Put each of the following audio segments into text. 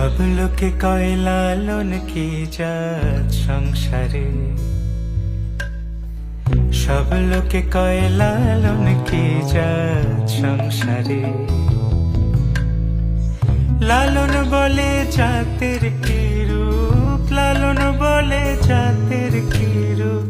সব লোকে কয় লালন কি সংসারে সব লোকে কয় লালন কি সংসারে লালন বলে জাতের কি রূপ লালন বলে জাতের কি রূপ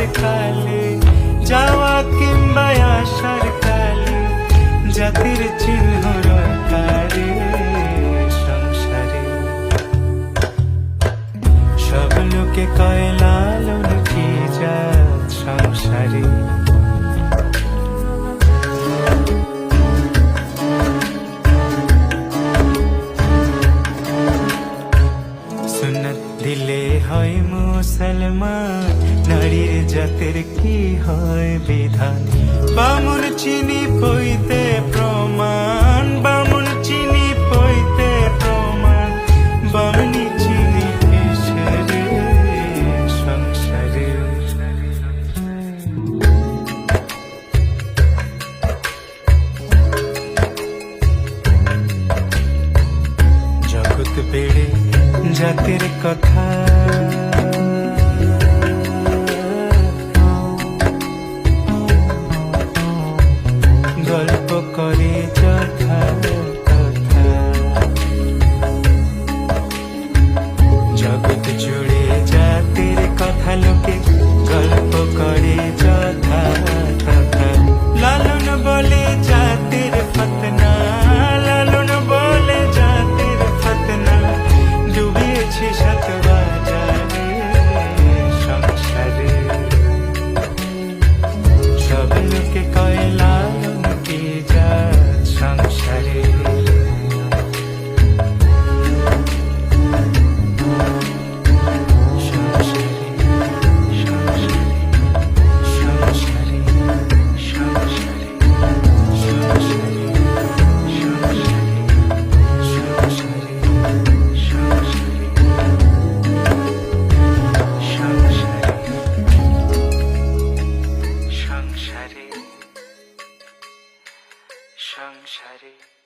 আসার কালে যাওয়া কিংবা আসার কালে জাতির চিহ্ন হয় মুসলমান, নারীর জাতের কি হয় বিধান? বামুন চিনি পইতে প্রমাণ, বামুন চিনি পইতে প্রমাণ। বামনি চিনি কিসেরে সংসারে? জগৎ বেড়ে জাতের কথা। গল্প করে সংসারে সংসারে